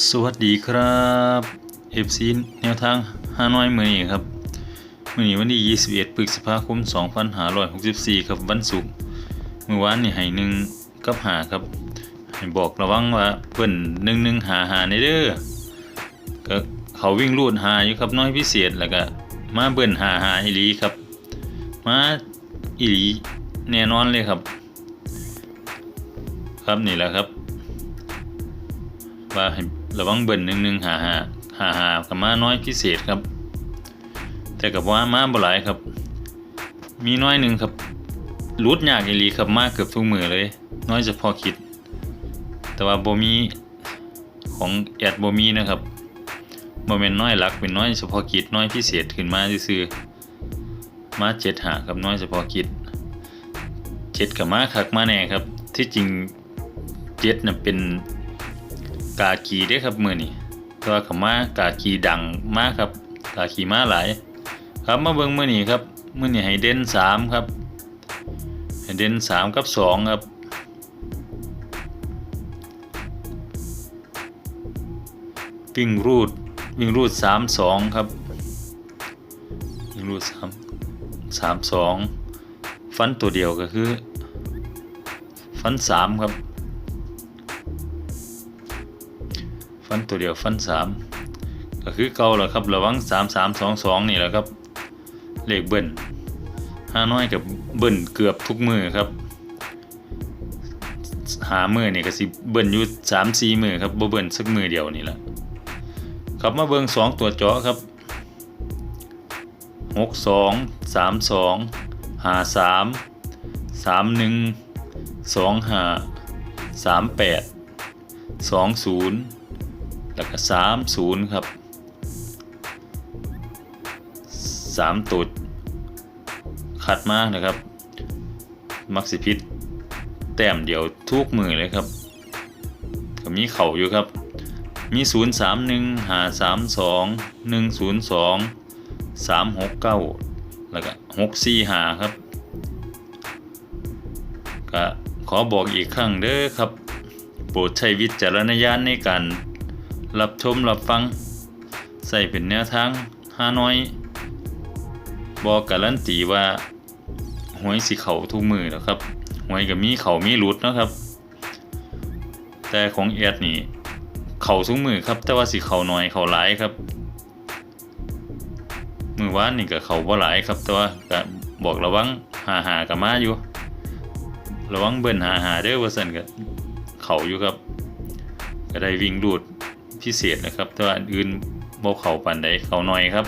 สวัสดีครับเอฟซีแนวทางฮานอยมือนี้ครับมือนี้วันที่ 21พฤษภาคม 2564 ครับวันศุกร์เมื้อวานนี่ให้หนึ่งกับหาครับให้บอกระวังว่าเพิ่นหนึ่งหนึ่งหาหาในเด้อก็เขาวิ่งรูดหาอยู่ครับน้อยพิเศษแล้วก็มาเบิ่นหาหาอีหลีครับ มาอีหลีแน่นอนเลยครับ ครับนี่แหละครับ ว่าให้ระวังเบิ่นหนึ่งหนึ่งหาหาหาหากับมาน้อยพิเศษครับ แต่กับว่ามาบ่หลายครับ มีน้อยหนึ่งครับรุดยากอีลีครับมาเกือบทุกมือเลย น้อยเฉพาะคิด แต่ว่าโบมีของแอดโบมีนะครับบ่แม่นน้อยหลักเป็นน้อยเฉพาะกิจน้อยพิเศษขึ้นมาซื่อมาเจ็ดหากับน้อยเฉพาะกิจเจ็ดกับมาคักมาแน่ครับ ที่จริงเจ็ดน่ะเป็น กากีเด้ครับมือนี่ต่ว่าขามากากีดังมากครับ กากีมาหลาย ครับมาเบิ่งมือนี่ครับมือนี่ให้เด่นสามครับให้เด่นสามกับสองครับวิ่งรูดวิ่งรูดสามสองครับวิ่งรูดสามสามสองฟันตัวเดียวก็คือ ฟันสามครับ ฟันตัวเดียวฟันสามก็คือเก่าแหละครับระวังสามสามสองสองนี่แหละครับเลขเบิ้ลห้าน้อยกับเบิ้ลเกือบทุกมือครับหามือนี่ก็สิเบิ้ลอยู่สามสี่มือครับบ่เบิ้ลสักมือเดียวนี่แหละครับมาเบิ้งสองตัวเจาะครับหกสองสามสองหาสามสามหนึ่งสองหาสามแปดสองศูนย์ แล้วก็สามศูนย์ครับสามตุดคัดมากนะครับ มักสิพิษแต้มเดียวทุกมือเลยครับก็มีเข่าอยู่ครับ มีศูนย์สามหนึ่งหาสามสองหนึ่งศูนย์สองสามหกเก้าแล้วก็หกสี่หาครับก็ขอบอกอีกครั้งเด้อครับ โปรดใช้วิจารณญาณในการ รับชมรับฟังใส่เป็นแนวทางฮาน้อยบอกการันตีว่าหวยสิเขาทุกมือแล้วครับหวยก็มีเขามีหลุดนะครับ แต่ของแอดนี่เขาทุกมือครับ แต่ว่าสิเขาน้อยเขาหลายครับ มือว่านนี่ก็เขาบ่หลายครับ แต่ว่าก็บอกระวังหาหากับมาอยู่ระวังเบิ่นหาหาเด้อว่าซั่นก็เขาอยู่ครับ ก็ได้วิ่งดูด พิเศษนะครับแต่ว่าอื่นบ่เขาปันใดเขาหน่อยครับ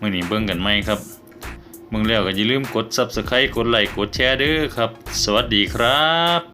มื้อนี้เบิ้งกันไหมครับเบิ่งแล้วก็อย่าลืมกด Subscribe กดไลค์กดแชร์ด้วยครับ สวัสดีครับ